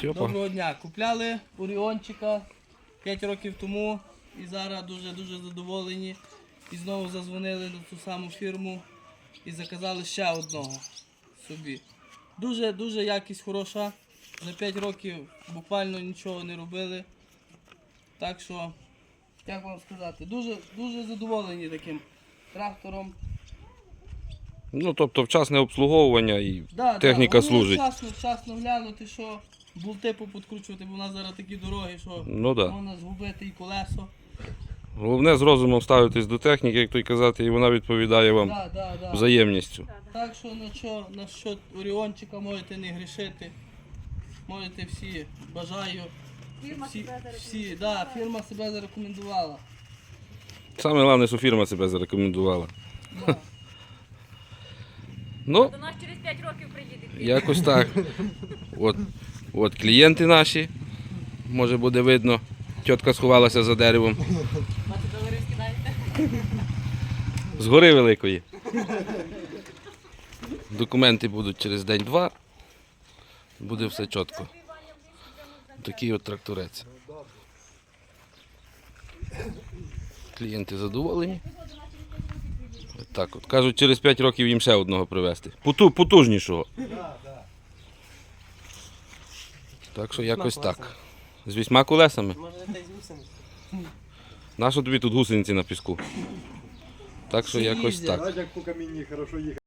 Доброго дня. Купляли Оріончика 5 років тому і зараз дуже-дуже задоволені. І знову зазвонили на ту саму фірму і заказали ще одного собі. Дуже дуже якість хороша. За 5 років буквально нічого не робили. Так що, як вам сказати, дуже, дуже задоволені таким трактором. Ну, тобто вчасне обслуговування і Да, техніка да, служить. Вчасно, вчасно глянути, що болти поподкручувати, бо у нас зараз такі дороги, що Ну да. можна згубити і колесо. Головне з розумом ставитись до техніки, як то й казати, і вона відповідає вам Да, да, да. взаємністю. Так що на що, на що Оріончика можете не грішити. Можете всі, бажаю. Фірма всі, себе всі, да, фірма себе зарекомендувала. Саме головне, що фірма себе зарекомендувала. Да. Ну, До нас через 5 років приїде. якось так. От, от клієнти наші. Може буде видно. Тітка сховалася за деревом. 20 доларів скидаєте. З гори великої. Документи будуть через день-два. Буде все чітко. Такий от тракторець. Клієнти задоволені. От Так от. Кажуть, через 5 років їм ще одного привезти. Поту, потужнішого. Так що якось так. З вісьма колесами. Може та й з гусеницями. Нащо тобі тут гусениці на піску? Так що якось так. Знаєш, по камінні хорошо їхати.